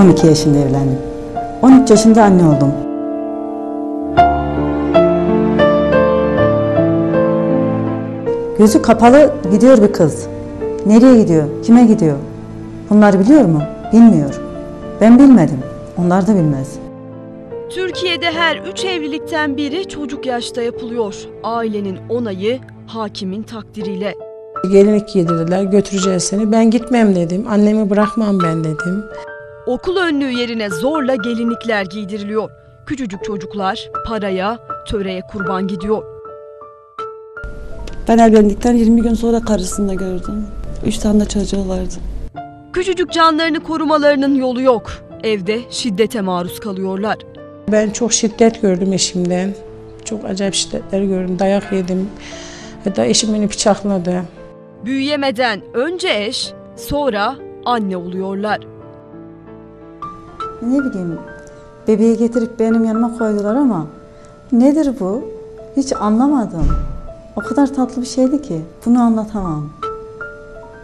12 yaşında evlendim. 13 yaşında anne oldum. Gözü kapalı gidiyor bir kız. Nereye gidiyor? Kime gidiyor? Bunlar biliyor mu? Bilmiyor. Ben bilmedim. Onlar da bilmez. Türkiye'de her üç evlilikten biri çocuk yaşta yapılıyor. Ailenin onayı, hakimin takdiriyle. Gelinlik giydirdiler, götüreceğiz seni. Ben gitmem dedim, annemi bırakmam ben dedim. Okul önlüğü yerine zorla gelinlikler giydiriliyor. Küçücük çocuklar paraya, töreye kurban gidiyor. Ben evlendikten 20 gün sonra karısını da gördüm. Üç tane de çocuğu vardı. Küçücük canlarını korumalarının yolu yok. Evde şiddete maruz kalıyorlar. Ben çok şiddet gördüm eşimden. Çok acayip şiddetler gördüm, dayak yedim. Hatta eşim beni bıçakladı. Büyüyemeden önce eş, sonra anne oluyorlar. Ne bileyim, bebeği getirip benim yanıma koydular ama nedir bu? Hiç anlamadım. O kadar tatlı bir şeydi ki bunu anlatamam.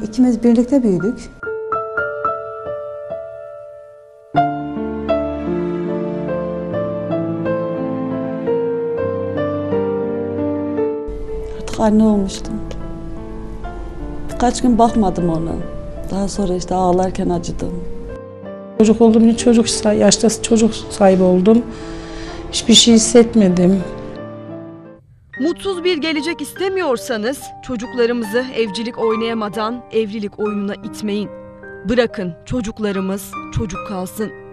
İkimiz birlikte büyüdük. Artık anne olmuştum. Birkaç gün bakmadım ona. Daha sonra işte ağlarken acıdım. Çocuk olduğum için çocuk yaşta çocuk sahibi oldum. Hiçbir şey hissetmedim. Mutsuz bir gelecek istemiyorsanız çocuklarımızı evcilik oynayamadan evlilik oyununa itmeyin. Bırakın çocuklarımız çocuk kalsın.